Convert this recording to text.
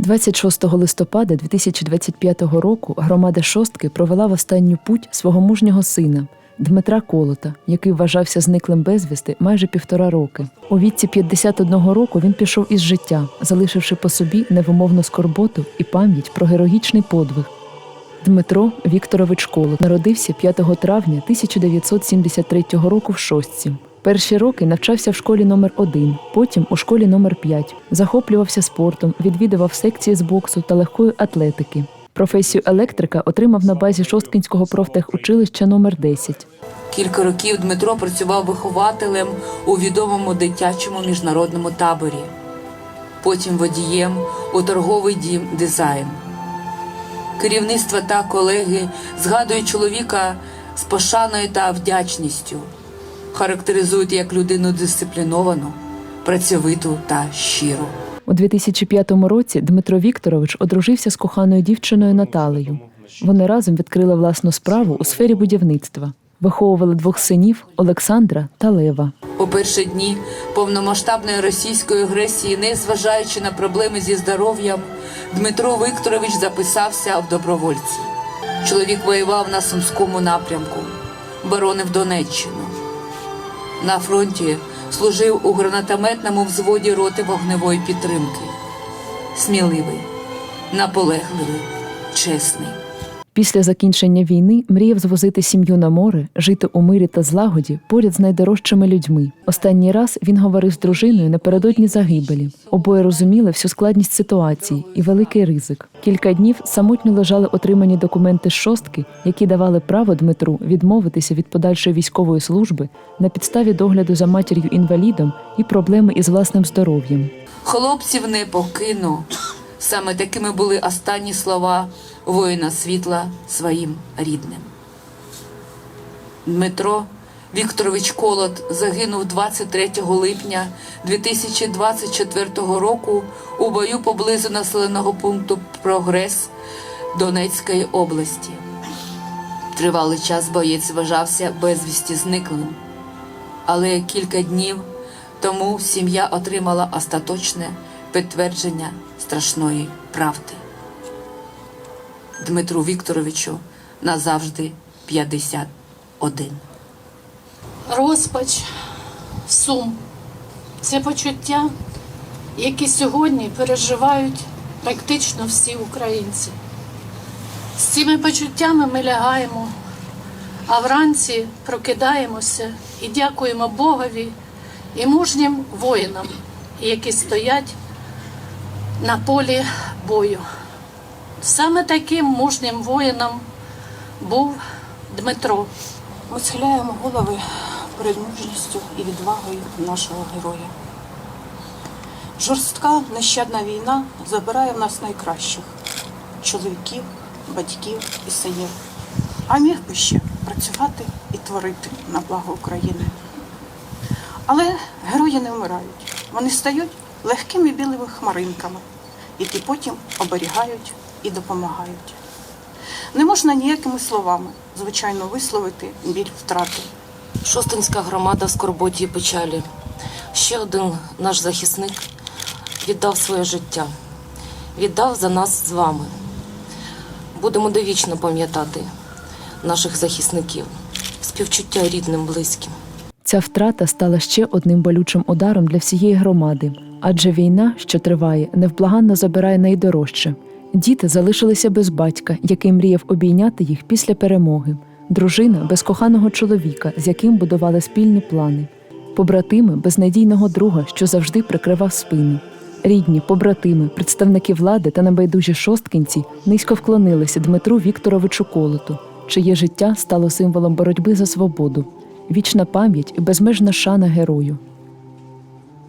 26 листопада 2025 року громада шостки провела в останню путь свого мужнього сина Дмитра Колота, який вважався зниклим безвісти майже півтора роки. У віці 51 року він пішов із життя, залишивши по собі невимовну скорботу і пам'ять про героїчний подвиг. Дмитро Вікторович Колот народився 5 травня 1973 року в Шостці. Перші роки навчався в школі номер 1 потім у школі номер 5 Захоплювався спортом, відвідував секції з боксу та легкої атлетики. Професію електрика отримав на базі Шосткинського профтехучилища номер 10 Кілька років Дмитро працював вихователем у відомому дитячому міжнародному таборі, потім водієм у торговий дім дизайн. Керівництво та колеги згадують чоловіка з пошаною та вдячністю, характеризують як людину дисципліновану, працьовиту та щиру. У 2005 році Дмитро Вікторович одружився з коханою дівчиною Наталею. Вони разом відкрили власну справу у сфері будівництва. Виховували двох синів Олександра та Лева. У перші дні повномасштабної російської агресії, незважаючи на проблеми зі здоров'ям, Дмитро Вікторович записався в добровольці. Чоловік воював на Сумському напрямку, боронив Донеччину. На фронті служив у гранатометному взводі роти вогневої підтримки. Сміливий, наполегливий, чесний. Після закінчення війни мріяв звозити сім'ю на море, жити у мирі та злагоді поряд з найдорожчими людьми. Останній раз він говорив з дружиною напередодні загибелі. Обоє розуміли всю складність ситуації і великий ризик. Кілька днів самотньо лежали отримані документи шостки, які давали право Дмитру відмовитися від подальшої військової служби на підставі догляду за матір'ю інвалідом і проблеми із власним здоров'ям. Хлопців не покину. Саме такими були останні слова воїна світла своїм рідним. Дмитро Вікторович Колот загинув 23 липня 2024 року у бою поблизу населеного пункту Прогрес Донецької області. Тривалий час боєць вважався безвісті зниклим, але кілька днів тому сім'я отримала остаточне підтвердження страшної правди. Дмитру Вікторовичу назавжди 51. розпач, сум це почуття, які сьогодні переживають практично всі українці. З цими почуттями ми лягаємо, а вранці прокидаємося і дякуємо Богові і мужнім воїнам, які стоять на полі бою. Саме таким мужнім воїном був Дмитро. Ми схиляємо голови перед мужністю і відвагою нашого героя. Жорстка нещадна війна забирає в нас найкращих чоловіків, батьків і синів. А міг би ще працювати і творити на благо України. Але герої не вмирають. Вони стають легкими білими хмаринками, які потім оберігають і допомагають. Не можна ніякими словами, звичайно, висловити біль втрати. Шостинська громада в скорботі і печалі. Ще один наш захисник віддав своє життя, віддав за нас з вами. Будемо довічно пам'ятати наших захисників, співчуття рідним, близьким. Ця втрата стала ще одним болючим ударом для всієї громади, адже війна, що триває, невблаганно забирає найдорожче. Діти залишилися без батька, який мріяв обійняти їх після перемоги, дружина без коханого чоловіка, з яким будували спільні плани, побратими без надійного друга, що завжди прикривав спину. Рідні, побратими, представники влади та небайдужі шосткинці низько вклонилися Дмитру Вікторовичу Колоту, чиє життя стало символом боротьби за свободу. Вічна пам'ять і безмежна шана герою.